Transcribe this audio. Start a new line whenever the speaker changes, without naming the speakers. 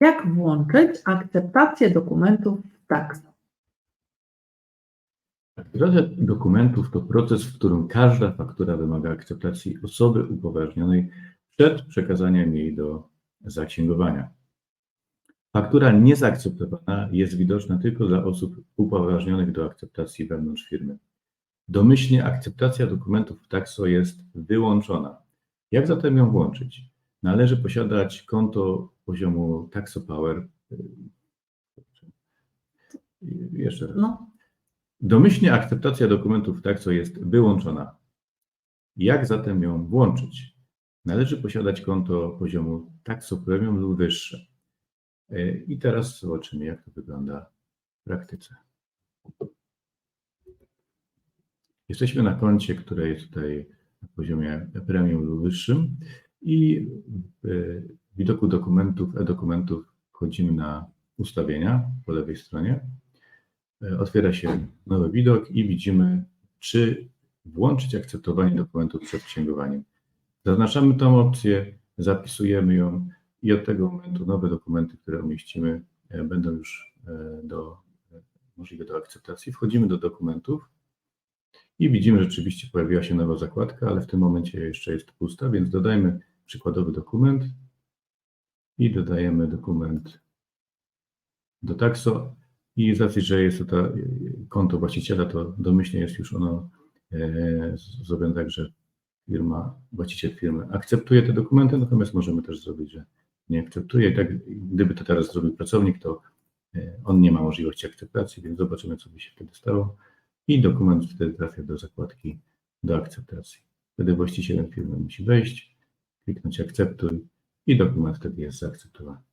Jak włączyć akceptację dokumentów w Taxo?
Akceptacja dokumentów to proces, w którym każda faktura wymaga akceptacji osoby upoważnionej przed przekazaniem jej do zaksięgowania. Faktura niezaakceptowana jest widoczna tylko dla osób upoważnionych do akceptacji wewnątrz firmy. Domyślnie akceptacja dokumentów w Taxo jest wyłączona. Jak zatem ją włączyć? Należy posiadać konto poziomu Taxo Power. Jeszcze raz.
No,
Domyślnie akceptacja dokumentów Taxo jest wyłączona. Jak zatem ją włączyć? Należy posiadać konto poziomu Taxo Premium lub wyższe. E, I teraz zobaczymy, jak to wygląda w praktyce. Jesteśmy na koncie, które jest tutaj na poziomie premium lub wyższym i w widoku dokumentów, e-dokumentów wchodzimy na ustawienia po lewej stronie. E, Otwiera się nowy widok i widzimy, czy włączyć akceptowanie dokumentów przed księgowaniem. Zaznaczamy tą opcję, zapisujemy ją i od tego momentu nowe dokumenty, które umieścimy, e, będą już e, do, możliwe do akceptacji. Wchodzimy do dokumentów i widzimy, że rzeczywiście pojawiła się nowa zakładka, ale w tym momencie jeszcze jest pusta, więc dodajmy przykładowy dokument i dodajemy dokument do Taxo i z racji, że jest to ta, konto właściciela, to domyślnie jest już ono e, zrobione tak, że firma, właściciel firmy akceptuje te dokumenty, natomiast możemy też zrobić, że nie akceptuje. Tak, gdyby to teraz zrobił pracownik, to e, on nie ma możliwości akceptacji, więc zobaczymy, co by się wtedy stało. I dokument wtedy trafia do zakładki do akceptacji. Wtedy właścicielem firmy musi wejść, kliknąć akceptuj i dokument wtedy jest zaakceptowany.